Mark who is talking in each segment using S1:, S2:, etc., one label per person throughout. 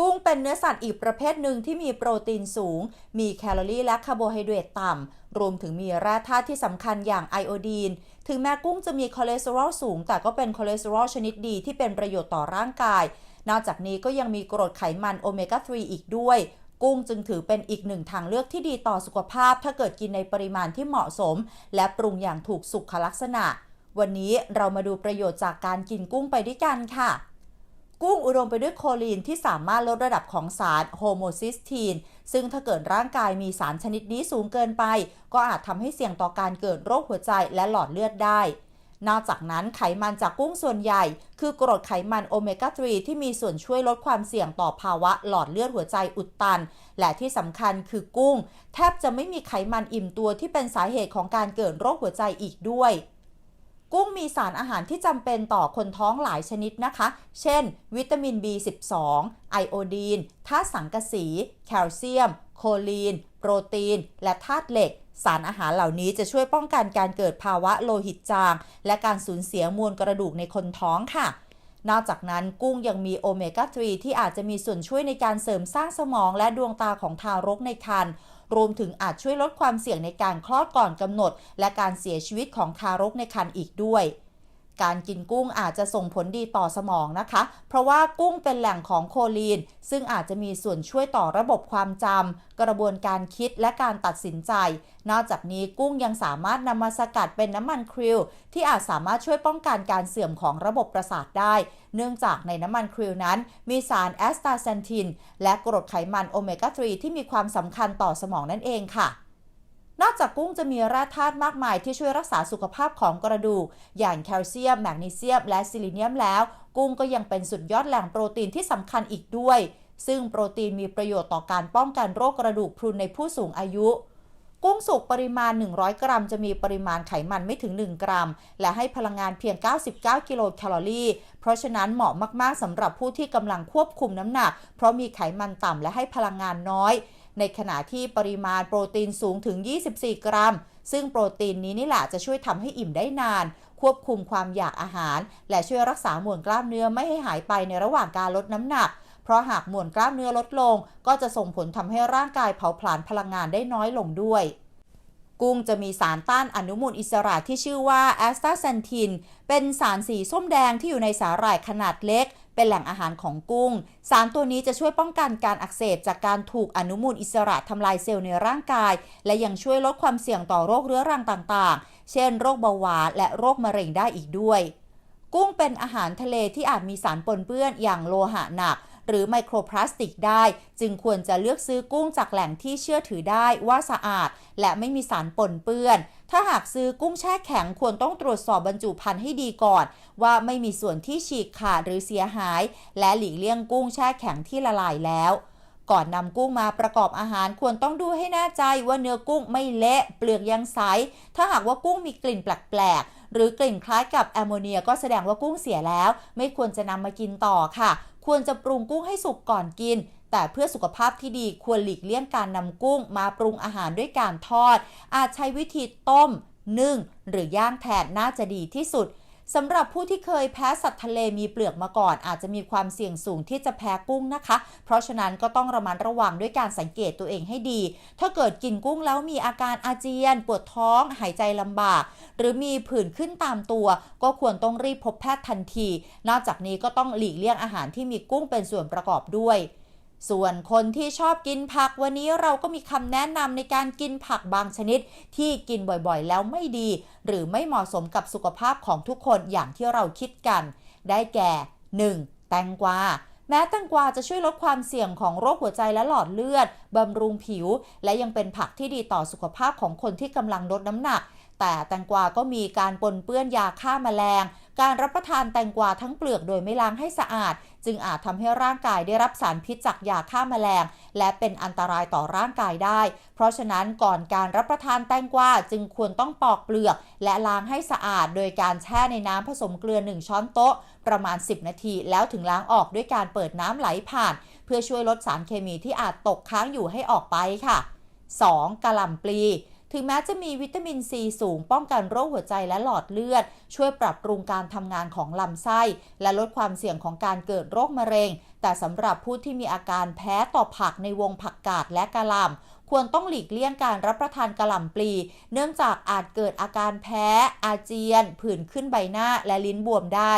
S1: กุ้งเป็นเนื้อสัตว์อีกประเภทหนึ่งที่มีโปรตีนสูง มีแคลอรี่และคาร์โบไฮเดรตต่ำ รวมถึงมีแร่ธาตุที่สำคัญอย่างไอโอดีน ถึงแม้กุ้งจะมีคอเลสเตอรอลสูง แต่ก็เป็นคอเลสเตอรอลชนิดดีที่เป็นประโยชน์ต่อร่างกาย นอกจากนี้ก็ยังมีกรดไขมันโอเมก้า 3 อีกด้วย กุ้งจึงถือเป็นอีกหนึ่งทางเลือกที่ดีต่อสุขภาพ ถ้าเกิดกินในปริมาณที่เหมาะสม และปรุงอย่างถูกสุขลักษณะ วันนี้เรามาดูประโยชน์จากการกินกุ้งไปด้วยกันค่ะ กุ้งอุดมไปด้วยโคลีนที่สามารถลดระดับของสารโฮโมซิสทีน ซึ่งถ้าเกิดร่างกายมีสารชนิดนี้สูงเกินไป ก็อาจทำให้เสี่ยงต่อการเกิดโรคหัวใจและหลอดเลือดได้ นอกจากนั้นไขมันจากกุ้งส่วนใหญ่ คือกรดไขมันโอเมก้า 3 ที่มีส่วนช่วยลดความเสี่ยงต่อภาวะหลอดเลือดหัวใจอุดตัน และที่สำคัญคือกุ้ง แทบจะไม่มีไขมันอิ่มตัวที่เป็นสาเหตุของการเกิดโรคหัวใจอีกด้วย กุ้งมีสารอาหารที่จำเป็นต่อคนท้องหลายชนิดนะคะ เช่น วิตามิน B12 ไอโอดีนธาตุสังกะสี แคลเซียม โคลีน โปรตีน และธาตุเหล็ก สารอาหารเหล่านี้จะช่วยป้องกันการเกิดภาวะโลหิตจาง และการสูญเสียมวลกระดูกในคนท้องค่ะนอกจากนั้นกุ้งยังมีโอเมก้า 3 ที่อาจจะมีส่วนช่วยในการเสริมสร้างสมองและดวงตาของทารกในครรภ์ รวมถึงอาจช่วยลดความเสี่ยงในการคลอดก่อนกำหนด และการเสียชีวิตของทารกในครรภ์อีกด้วย การกินกุ้งอาจจะส่งผลดีต่อสมองนะคะ เพราะว่ากุ้งเป็นแหล่งของโคลีน ซึ่งอาจจะมีส่วนช่วยต่อระบบความจำกระบวนการคิดและการตัดสินใจ นอกจากนี้กุ้งยังสามารถนำมาสกัดเป็นน้ำมันคริลที่อาจสามารถช่วยป้องกันการเสื่อมของระบบประสาทได้ เนื่องจากในน้ำมันคริลนั้น มีสารแอสตาเซนทิน และกรดไขมันโอเมก้า 3 ที่มีความสำคัญต่อสมองนั่นเองค่ะ นอกจากกุ้งจะมีแร่ธาตุมากมายที่ช่วยรักษาสุขภาพของกระดูก อย่างแคลเซียม แมกนีเซียม และซิลิเนียมแล้ว กุ้งก็ยังเป็นสุดยอดแหล่งโปรตีนที่สำคัญอีกด้วย ซึ่งโปรตีนมีประโยชน์ต่อการป้องกันโรคกระดูกพรุนในผู้สูงอายุกุ้งสุกปริมาณ 100 กรัม จะมีปริมาณไขมันไม่ถึง 1 กรัม และให้พลังงานเพียง 99 กิโลแคลอรี่ เพราะฉะนั้นเหมาะมาก ๆสำหรับผู้ที่กำลังควบคุมน้ำหนัก เพราะมีไขมันต่ำและให้พลังงานน้อย ในขณะที่ปริมาณโปรตีนสูงถึง 24 กรัม ซึ่งโปรตีนนี้นี่แหละจะช่วยทำให้อิ่มได้นาน ควบคุมความอยากอาหาร และช่วยรักษามวลกล้ามเนื้อไม่ให้หายไปในระหว่างการลดน้ำหนัก เพราะหากมวลกล้ามเนื้อลดลง ก็จะส่งผลทำให้ร่างกายเผาผลาญพลังงานได้น้อยลงด้วยกุ้งจะมีสารต้านอนุมูลอิสระที่ชื่อว่าแอสตาเซนทิน เป็นสารสีส้มแดงที่อยู่ในสาหร่ายขนาดเล็ก เป็นแหล่งอาหารของกุ้ง สารตัวนี้จะช่วยป้องกันการอักเสบจากการถูกอนุมูลอิสระทำลายเซลล์ในร่างกาย และยังช่วยลดความเสี่ยงต่อโรคเรื้อรังต่างๆ เช่น โรคเบาหวานและโรคมะเร็งได้อีกด้วย กุ้งเป็นอาหารทะเลที่อาจมีสารปนเปื้อนอย่างโลหะหนัก หรือไมโครพลาสติกได้ จึงควรจะเลือกซื้อกุ้งจากแหล่งที่เชื่อถือได้ว่าสะอาด และไม่มีสารปนเปื้อน ถ้าหากซื้อกุ้งแช่แข็งควรต้องตรวจสอบบรรจุภัณฑ์ให้ดีก่อน ว่าไม่มีส่วนที่ฉีกขาดหรือเสียหาย และหลีกเลี่ยงกุ้งแช่แข็งที่ละลายแล้วก่อนนำกุ้งมาประกอบอาหารควรต้องดูให้แน่ใจว่าเนื้อกุ้งไม่เละเปลือกยังใส ถ้าหากว่ากุ้งมีกลิ่นแปลกๆ หรือกลิ่นคล้ายกับแอมโมเนียก็แสดงว่ากุ้งเสียแล้ว ไม่ควรจะนำมากินต่อค่ะ ควรจะปรุงกุ้งให้สุกก่อนกิน แต่เพื่อสุขภาพที่ดีควรหลีกเลี่ยงการนำกุ้งมาปรุงอาหารด้วยการทอด อาจใช้วิธีต้มนึ่ง หรือย่างแทนน่าจะดีที่สุด สำหรับผู้ที่เคยแพ้สัตว์ทะเลมีเปลือกมาก่อน อาจจะมีความเสี่ยงสูงที่จะแพ้กุ้งนะคะ เพราะฉะนั้นก็ต้องระมัดระวังด้วยการสังเกตตัวเองให้ดี ถ้าเกิดกินกุ้งแล้วมีอาการอาเจียน ปวดท้อง หายใจลำบาก หรือมีผื่นขึ้นตามตัว ก็ควรต้องรีบพบแพทย์ทันที นอกจากนี้ก็ต้องหลีกเลี่ยงอาหารที่มีกุ้งเป็นส่วนประกอบด้วย ส่วนคนที่ชอบกินผักวันนี้เราก็มีคำแนะนำในการกินผักบางชนิด ที่กินบ่อยๆ แล้วไม่ดี หรือไม่เหมาะสมกับสุขภาพของทุกคนอย่างที่เราคิดกัน ได้แก่ 1. แตงกวาแม้แตงกวาจะช่วยลดความเสี่ยงของโรคหัวใจและหลอดเลือด บำรุงผิว และยังเป็นผักที่ดีต่อสุขภาพของคนที่กำลังลดน้ำหนัก แต่แตงกวาก็มีการปนเปื้อนยาฆ่าแมลง การรับประทานแตงกวาทั้งเปลือกโดยไม่ล้างให้สะอาด จึงอาจทำให้ร่างกายได้รับสารพิษจากยาฆ่าแมลง และเป็นอันตรายต่อร่างกายได้ เพราะฉะนั้นก่อนการรับประทานแตงกวาจึงควรต้องปอกเปลือก และล้างให้สะอาด โดยการแช่ในน้ำผสมเกลือ 1 ช้อนโต๊ะ ประมาณ 10 นาที แล้วถึงล้างออกด้วยการเปิดน้ำไหลผ่าน เพื่อช่วยลดสารเคมีที่อาจตกค้างอยู่ให้ออกไปค่ะ 2. กะหล่ำปลี ถึงแม้จะมีวิตามินซีสูง ป้องกันโรคหัวใจและหลอดเลือด ช่วยปรับปรุงการทำงานของลำไส้ และลดความเสี่ยงของการเกิดโรคมะเร็ง แต่สำหรับผู้ที่มีอาการแพ้ต่อผักในวงผักกาดและกะหล่ำควรต้องหลีกเลี่ยงการรับประทานกะหล่ำปลี เนื่องจากอาจเกิดอาการแพ้ อาเจียน ผื่นขึ้นใบหน้าและลิ้นบวมได้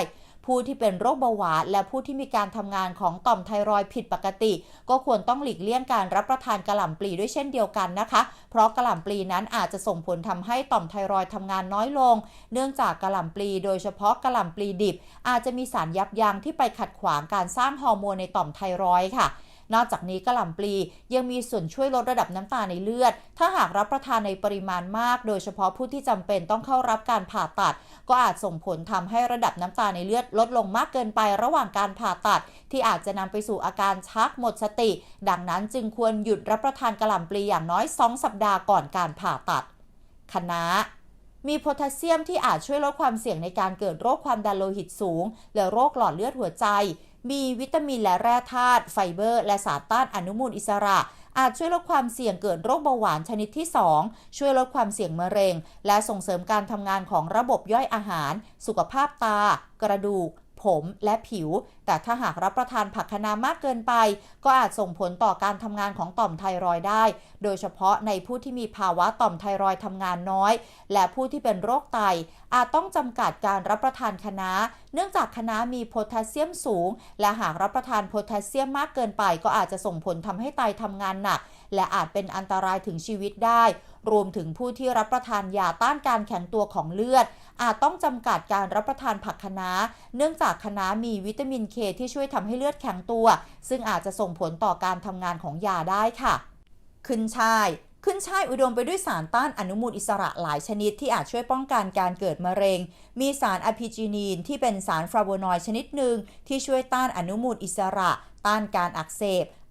S1: ผู้ที่เป็นโรคเบาหวานและผู้ที่มีการทำงานของต่อมไทรอยด์ผิดปกติ ก็ควรต้องหลีกเลี่ยงการรับประทานกระหล่ำปลีด้วยเช่นเดียวกันนะคะ เพราะกระหล่ำปลีนั้นอาจจะส่งผลทำให้ต่อมไทรอยด์ทำงานน้อยลง เนื่องจากกระหล่ำปลีโดยเฉพาะกระหล่ำปลีดิบ อาจจะมีสารยับยั้งที่ไปขัดขวางการสร้างฮอร์โมนในต่อมไทรอยค่ะ นอกจากนี้กระหล่ำปลียังมีส่วนช่วยลดระดับน้ำตาลในเลือด ถ้าหากรับประทานในปริมาณมาก โดยเฉพาะผู้ที่จำเป็นต้องเข้ารับการผ่าตัด ก็อาจส่งผลทำให้ระดับน้ำตาลในเลือดลดลงมากเกินไประหว่างการผ่าตัด ที่อาจจะนำไปสู่อาการชักหมดสติ ดังนั้นจึงควรหยุดรับประทานกระหล่ำปลีอย่างน้อย 2 สัปดาห์ก่อนการผ่าตัดคณะมีโพแทสเซียมที่อาจช่วยลดความเสี่ยงในการเกิดโรคความดันโลหิตสูง และโรคหลอดเลือดหัวใจ มีวิตามินและแร่ธาตุไฟเบอร์ และสารต้านอนุมูลอิสระ อาจช่วยลดความเสี่ยงเกิดโรคเบาหวานชนิดที่ 2 ช่วยลดความเสี่ยงมะเร็ง และส่งเสริมการทำงานของระบบย่อยอาหาร สุขภาพตา กระดูก ผมและผิว แต่ถ้าหากรับประทานผักคะน้ามากเกินไป ก็อาจส่งผลต่อการทำงานของต่อมไทรอยด์ได้ โดยเฉพาะในผู้ที่มีภาวะต่อมไทรอยด์ทำงานน้อย และผู้ที่เป็นโรคไต อาจต้องจำกัดการรับประทานคะน้า เนื่องจากคะน้ามีโพแทสเซียมสูง และหากรับประทานโพแทสเซียมมากเกินไป ก็อาจจะส่งผลทำให้ไตทำงานหนัก และอาจเป็นอันตรายถึงชีวิตได้ รวมถึงผู้ที่รับประทานยาต้านการแข็งตัวของเลือด อาจต้องจำกัดการรับประทานผักคะน้า เนื่องจากคะน้ามีวิตามินเคที่ช่วยทำให้เลือดแข็งตัว ซึ่งอาจจะส่งผลต่อการทำงานของยาได้ค่ะ ขึ้นช่ายขึ้นช่ายอุดมไปด้วยสารต้านอนุมูลอิสระหลายชนิดที่อาจช่วยป้องกันการเกิดมะเร็ง มีสารอะพิจินีนที่เป็นสารฟลาโวนอยด์ชนิดหนึ่งที่ช่วยต้านอนุมูลอิสระ ต้านการอักเสบ